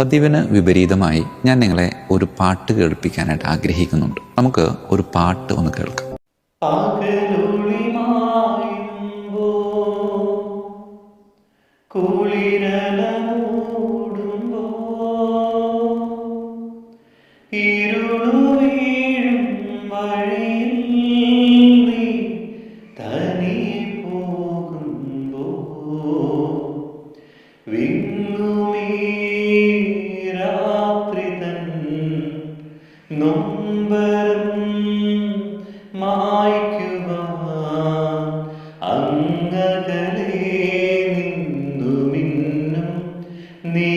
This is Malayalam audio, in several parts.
പതിവിന് വിപരീതമായി ഞാൻ നിങ്ങളെ ഒരു പാട്ട് കേൾപ്പിക്കാനായിട്ട് ആഗ്രഹിക്കുന്നുണ്ട്. നമുക്ക് ഒരു പാട്ട് ഒന്ന് കേൾക്കാം. പകലൊളി നീ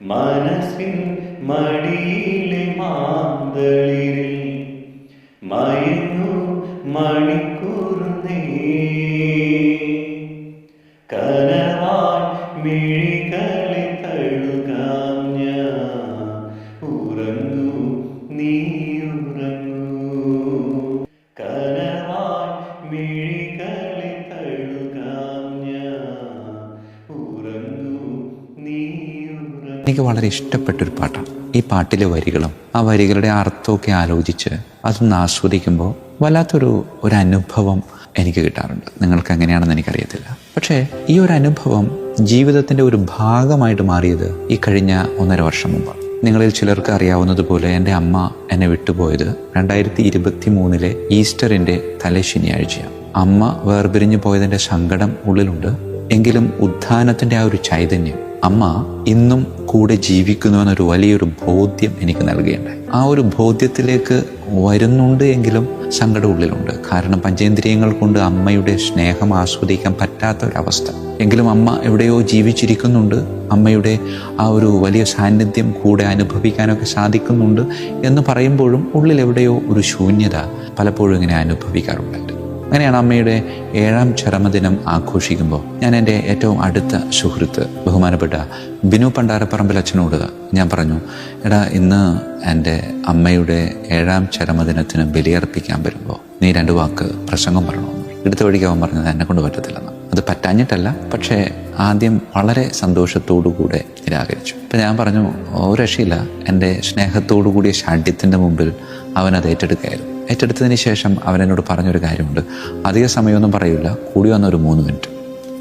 മനസ്സിൻ മടിയിലെ മാന്തളിരിൽ മയങ്ങു മണിക്കൂർന്നേ കനവായി എനിക്ക് വളരെ ഇഷ്ടപ്പെട്ടൊരു പാട്ടാണ് ഈ പാട്ടിലെ വരികളും ആ വരികളുടെ അർത്ഥമൊക്കെ ആലോചിച്ച് അതൊന്ന് ആസ്വദിക്കുമ്പോൾ വല്ലാത്തൊരു ഒരു അനുഭവം എനിക്ക് കിട്ടാറുണ്ട്. നിങ്ങൾക്ക് എങ്ങനെയാണെന്ന് എനിക്കറിയത്തില്ല. പക്ഷേ ഈ ഒരു അനുഭവം ജീവിതത്തിന്റെ ഒരു ഭാഗമായിട്ട് മാറിയത് ഈ കഴിഞ്ഞ ഒന്നര വർഷം മുമ്പാണ്. നിങ്ങളിൽ ചിലർക്ക് അറിയാവുന്നതുപോലെ എന്റെ അമ്മ എന്നെ വിട്ടുപോയത് രണ്ടായിരത്തി ഇരുപത്തി മൂന്നിലെ ഈസ്റ്ററിന്റെ തലേ ശനിയാഴ്ചയാണ്. അമ്മ വേർപിരിഞ്ഞു പോയതിന്റെ സങ്കടം ഉള്ളിലുണ്ട്. എങ്കിലും ഉത്ഥാനത്തിന്റെ ആ ഒരു ചൈതന്യം അമ്മ ഇന്നും കൂടെ ജീവിക്കുന്നു എന്നൊരു വലിയൊരു ബോധ്യം എനിക്ക് നൽകുകയുണ്ടായി. ആ ഒരു ബോധ്യത്തിലേക്ക് വരുന്നുണ്ട് എങ്കിലും സങ്കടം ഉള്ളിലുണ്ട്. കാരണം പഞ്ചേന്ദ്രിയങ്ങൾ കൊണ്ട് അമ്മയുടെ സ്നേഹം ആസ്വദിക്കാൻ പറ്റാത്ത ഒരവസ്ഥ. എങ്കിലും അമ്മ എവിടെയോ ജീവിച്ചിരിക്കുന്നുണ്ട്. അമ്മയുടെ ആ ഒരു വലിയ സാന്നിധ്യം കൂടെ അനുഭവിക്കാനൊക്കെ സാധിക്കുന്നുണ്ട് എന്ന് പറയുമ്പോഴും ഉള്ളിൽ എവിടെയോ ഒരു ശൂന്യത പലപ്പോഴും ഇങ്ങനെ അനുഭവിക്കാറുണ്ട്. അങ്ങനെയാണ് അമ്മയുടെ ഏഴാം ചരമദിനം ആഘോഷിക്കുമ്പോൾ ഞാൻ എന്റെ ഏറ്റവും അടുത്ത സുഹൃത്ത് ബഹുമാനപ്പെട്ട ബിനു പണ്ടാരപ്പറമ്പിൽ അച്ഛനോട് ഞാൻ പറഞ്ഞു എടാ ഇന്ന് എന്റെ അമ്മയുടെ ഏഴാം ചരമദിനത്തിന് ബലിയർപ്പിക്കാൻ വരുമ്പോൾ നീ രണ്ട് വാക്ക് പ്രസംഗം പറഞ്ഞു എടുത്ത വഴിക്ക് അവൻ പറഞ്ഞത് എന്നെ കൊണ്ട് പറ്റത്തില്ലെന്ന്. അത് പറ്റാഞ്ഞിട്ടല്ല പക്ഷേ ആദ്യം വളരെ സന്തോഷത്തോടു കൂടെ നിരാകരിച്ചു. അപ്പം ഞാൻ പറഞ്ഞു ഓ രക്ഷയില്ല. എന്റെ സ്നേഹത്തോടു കൂടിയ ഷാഠ്യത്തിന്റെ മുമ്പിൽ അവൻ അത് ഏറ്റെടുക്കുകയായിരുന്നു ഏറ്റെടുത്തതിന് ശേഷം അവൻ എന്നോട് പറഞ്ഞൊരു കാര്യമുണ്ട്. അധിക സമയമൊന്നും പറയില്ല. കൂടി വന്ന ഒരു മൂന്ന് മിനിറ്റ്.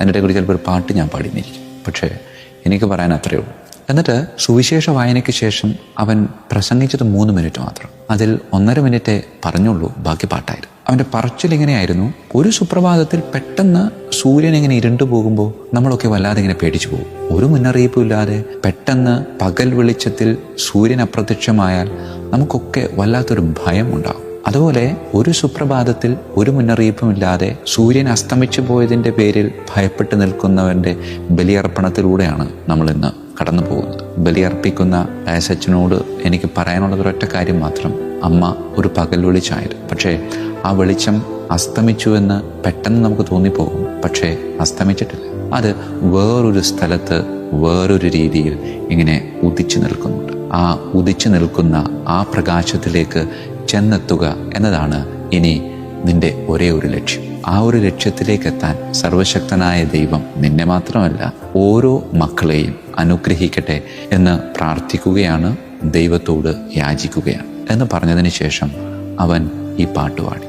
എന്നിട്ട് കൂടി ചിലപ്പോൾ ഒരു പാട്ട് ഞാൻ പാടിന്നിരിക്കും പക്ഷേ എനിക്ക് പറയാൻ അത്രയേ ഉള്ളൂ. എന്നിട്ട് സുവിശേഷ വായനയ്ക്ക് ശേഷം അവൻ പ്രസംഗിച്ചത് മൂന്ന് മിനിറ്റ് മാത്രം. അതിൽ ഒന്നര മിനിറ്റേ പറഞ്ഞുള്ളൂ ബാക്കി പാട്ടായിരുന്നു. അവന്റെ പറച്ചിൽ ഇങ്ങനെയായിരുന്നു ഒരു സുപ്രഭാതത്തിൽ പെട്ടെന്ന് സൂര്യൻ ഇങ്ങനെ ഇരുണ്ടു പോകുമ്പോൾ നമ്മളൊക്കെ വല്ലാതെ ഇങ്ങനെ പേടിച്ചു പോകും. ഒരു മുന്നറിയിപ്പും ഇല്ലാതെ പെട്ടെന്ന് പകൽ വെളിച്ചത്തിൽ സൂര്യൻ അപ്രത്യക്ഷമായാൽ നമുക്കൊക്കെ വല്ലാത്തൊരു ഭയം ഉണ്ടാകും. അതുപോലെ ഒരു സുപ്രഭാതത്തിൽ ഒരു മുന്നറിയിപ്പുമില്ലാതെ സൂര്യൻ അസ്തമിച്ചു പോയതിന്റെ പേരിൽ ഭയപ്പെട്ട് നിൽക്കുന്നവന്റെ ബലിയർപ്പണത്തിലൂടെയാണ് നമ്മൾ ഇന്ന് കടന്നു പോകുന്നത്. ബലിയർപ്പിക്കുന്ന ഡയസച്ചനോട് എനിക്ക് പറയാനുള്ളത് ഒരൊറ്റ കാര്യം മാത്രം. അമ്മ ഒരു പകൽ വിളിച്ചായിരുന്നു. പക്ഷേ ആ വെളിച്ചം അസ്തമിച്ചുവെന്ന് പെട്ടെന്ന് നമുക്ക് തോന്നിപ്പോകും. പക്ഷേ അസ്തമിച്ചിട്ടില്ല. അത് വേറൊരു സ്ഥലത്ത് വേറൊരു രീതിയിൽ ഇങ്ങനെ ഉദിച്ചു നിൽക്കുന്നുണ്ട്. ആ ഉദിച്ചു നിൽക്കുന്ന ആ പ്രകാശത്തിലേക്ക് ചെന്നെത്തുക എന്നതാണ് ഇനി നിന്റെ ഒരേ ഒരു ലക്ഷ്യം. ആ ഒരു ലക്ഷ്യത്തിലേക്ക് എത്താൻ സർവശക്തനായ ദൈവം നിന്നെ മാത്രമല്ല ഓരോ മക്കളെയും അനുഗ്രഹിക്കട്ടെ എന്ന് പ്രാർത്ഥിക്കുകയാണ് ദൈവത്തോട് യാചിക്കുകയാണ് എന്ന് പറഞ്ഞതിന് ശേഷം അവൻ ഈ പാട്ട് പാടി.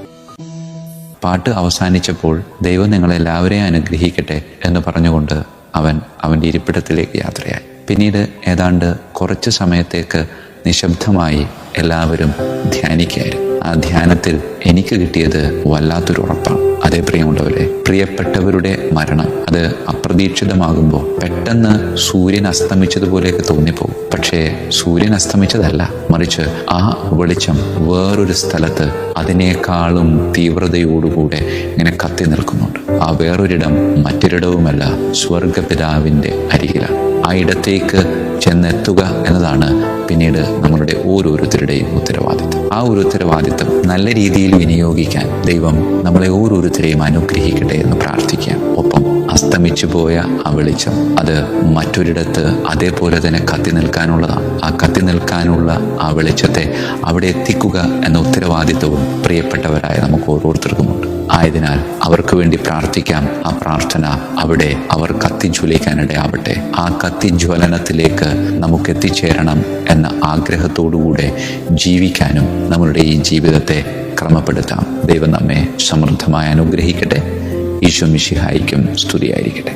പാട്ട് അവസാനിച്ചപ്പോൾ ദൈവം നിങ്ങളെല്ലാവരെയും അനുഗ്രഹിക്കട്ടെ എന്ന് പറഞ്ഞുകൊണ്ട് അവൻ അവന്റെ ഇരിപ്പിടത്തിലേക്ക് യാത്രയായി. പിന്നീട് ഏതാണ്ട് കുറച്ച് സമയത്തേക്ക് നിശബ്ദമായി എല്ലാവരും ധ്യാനിക്കായിരുന്നു ആ ധ്യാനത്തിൽ എനിക്ക് കിട്ടിയത് വല്ലാത്തൊരു ഉറപ്പാണ്. അതേ പ്രിയമുള്ളവരെ പ്രിയപ്പെട്ടവരുടെ മരണം അത് അപ്രതീക്ഷിതമാകുമ്പോൾ പെട്ടെന്ന് സൂര്യൻ അസ്തമിച്ചതുപോലെയൊക്കെ തോന്നിപ്പോകും. പക്ഷേ സൂര്യൻ അസ്തമിച്ചതല്ല മറിച്ച് ആ വെളിച്ചം വേറൊരു സ്ഥലത്ത് അതിനേക്കാളും തീവ്രതയോടുകൂടെ ഇങ്ങനെ കത്തി നിൽക്കുന്നുണ്ട്. ആ വേറൊരിടം മറ്റൊരിടവുമല്ല സ്വർഗപിതാവിന്റെ അരികിലാണ്. ആ ഇടത്തേക്ക് ചെന്നെത്തുക എന്നതാണ് പിന്നീട് നമ്മളുടെ ഓരോരുത്തരുടെയും ഉത്തരവാദിത്വം ആ ഒരു ഉത്തരവാദിത്വം നല്ല രീതിയിൽ വിനിയോഗിക്കാൻ ദൈവം നമ്മളെ ഓരോരുത്തരെയും അനുഗ്രഹിക്കട്ടെ എന്ന് പ്രാർത്ഥിക്കാം ഒപ്പം അസ്തമിച്ചു പോയ ആ വെളിച്ചം അത് മറ്റൊരിടത്ത് അതേപോലെ തന്നെ കത്തി നിൽക്കാനുള്ളതാണ്. ആ കത്തി നിൽക്കാനുള്ള ആ വെളിച്ചത്തെ അവിടെ എത്തിക്കുക എന്ന ഉത്തരവാദിത്വവും പ്രിയപ്പെട്ടവരായ നമുക്ക് ഓരോരുത്തർക്കുമുണ്ട് ആയതിനാൽ അവർക്ക് വേണ്ടി പ്രാർത്ഥിക്കാം. ആ പ്രാർത്ഥന അവിടെ അവർ കത്തിജ്വലിക്കാനിടയാവട്ടെ ആ കത്തിജ്വലനത്തിലേക്ക് നമുക്ക് എത്തിച്ചേരണം എന്ന ആഗ്രഹത്തോടുകൂടെ ജീവിക്കാനും നമ്മളുടെ ഈ ജീവിതത്തെ ക്രമപ്പെടുത്താം. ദൈവം നമ്മെ സമൃദ്ധമായി അനുഗ്രഹിക്കട്ടെ. ഈശോ മിശിഹായിക്കും സ്തുതിയായിരിക്കട്ടെ.